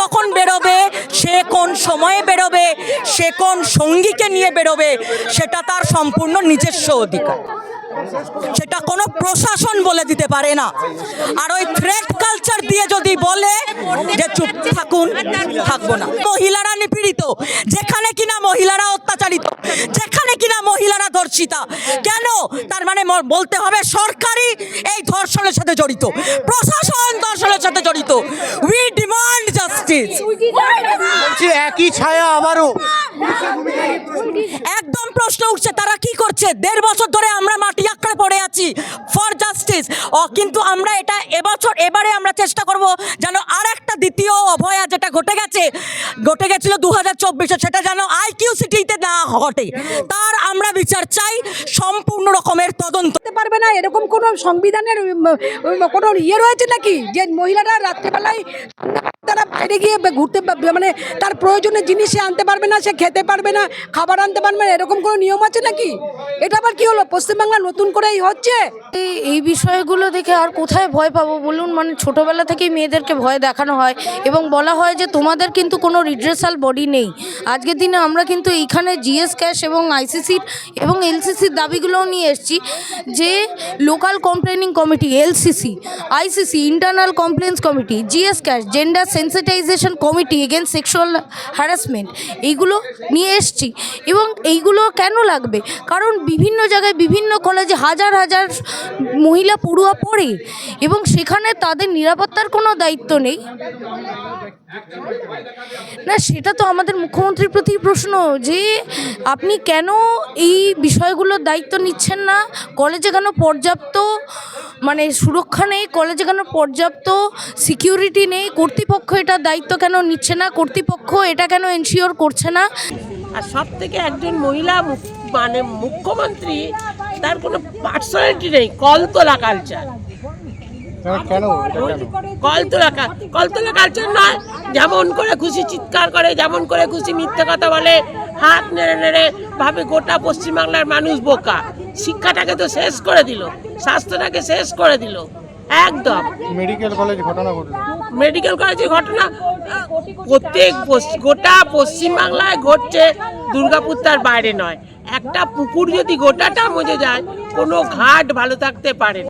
কখন বেরোবে? সে কোন সময়ে বেরোবে? সে কোন সঙ্গীকে নিয়ে বেরোবে? সেটা তার সম্পূর্ণ নিজস্ব অধিকার। সেটা কোনো প্রশাসন বলে দিতে পারে না। আর ওই থ্রেট কালচার দিয়ে যদি বলে যে, চুপ থাকুন, থাকব না। মহিলারা নিপীড়িত। যেখানে কিনা মহিলারা অত্যাচারিত, যেখানে কিনা মহিলারা ধর্ষিতা, কেন? তার মানে বলতে হবে সরকারি এই ধর্ষণের সাথে জড়িত। প্রশাসন বলছি, একই ছায়া আবারও। একদম প্রশ্ন উঠছে, তারা কি করছে? দেড় বছর ধরে আমরা মাটি আঁকড়ে পড়ে আছি। ফর জাস্টিস ও কিন্তু আমরা এটা এবছর এবারে আমরা চেষ্টা করব যেন আর একটা দ্বিতীয় অভয়া যেটা ঘটে গেছে ঘটে গেছিল দু হাজার চব্বিশে সেটা যেন আইকিউ সিটিতে না ঘটে। তার আমরা বিচার চাই সম্পূর্ণ রকমের তদন্ত। করতে পারবে না এরকম কোনো সংবিধানের কোনো ইয়ে রয়েছে নাকি? যে মহিলারা রাত্রেবেলায় তারা বাইরে গিয়ে ঘুরতে মানে তার প্রয়োজনীয় জিনিস সে আনতে পারবে না সে খেতে পারবে না খাবার আনতে পারবে না এরকম কোনো নিয়ম আছে নাকি? এটা আবার কি হলো? পশ্চিমবাংলা নতুন করেই হচ্ছে? এই বিষয়গুলো দেখে আর কোথায় ভয় পাবো? বলুন মানে ছোটোবেলা থেকেই মেয়েদেরকে ভয় দেখানো হয় এবং বলা হয় যে তোমাদের কিন্তু কোনো রিড্রেসাল বডি নেই। আজকের দিনে আমরা কিন্তু এইখানে জিএস ক্যাশ এবং আইসিসির এবং এলসিসির দাবিগুলোও নিয়ে এসেছি যে local complaining committee, LCC, ICC, internal complaints committee, GS cash, gender sensitisation committee against sexual harassment এইগুলো নিয়ে এসছি এবং এইগুলো কেন লাগবে? কারণ বিভিন্ন জায়গায় বিভিন্ন কলেজে হাজার হাজার মহিলা পড়ুয়া পড়ে এবং সেখানে তাদের নিরাপত্তার কোনো দায়িত্ব নেই? না, সেটা তো আমাদের মুখ্যমন্ত্রীর প্রতি প্রশ্ন যে আপনি কেন এই বিষয়গুলোর দায়িত্ব নিচ্ছেন না? কলেজে কেন পর্যাপ্ত মানে সুরক্ষা নেই? কলেজে কেন পর্যাপ্ত সিকিউরিটি নেই? কর্তৃপক্ষ এটার দায়িত্ব কেন নিচ্ছে না? কর্তৃপক্ষ এটা কেন এনশিওর করছে না? আর সব থেকে একজন মহিলা মানে মুখ্যমন্ত্রী তার কোনো পার্সোনালিটি নেই কলতলা কালচার কলতলা কলতলা কালচার নয় যেমন করে খুশি চিৎকার করে যেমন করে খুশি মিথ্যে কথা বলে হাত নেড়ে নেড়ে ভাবে গোটা পশ্চিমবাংলার মানুষ বোকা। শিক্ষাটাকে তো শেষ করে দিল স্বাস্থ্যটাকে শেষ করে দিল একদম। মেডিকেল কলেজ ঘটনা ঘটলো। মেডিকেল কলেজের ঘটনা প্রত্যেক গোটা পশ্চিমবাংলায় ঘটছে দুর্গাপুর তার বাইরে নয়। একটা পুকুর যদি গোটাটা মজে যায় কোনো ঘাট ভালো থাকতে পারে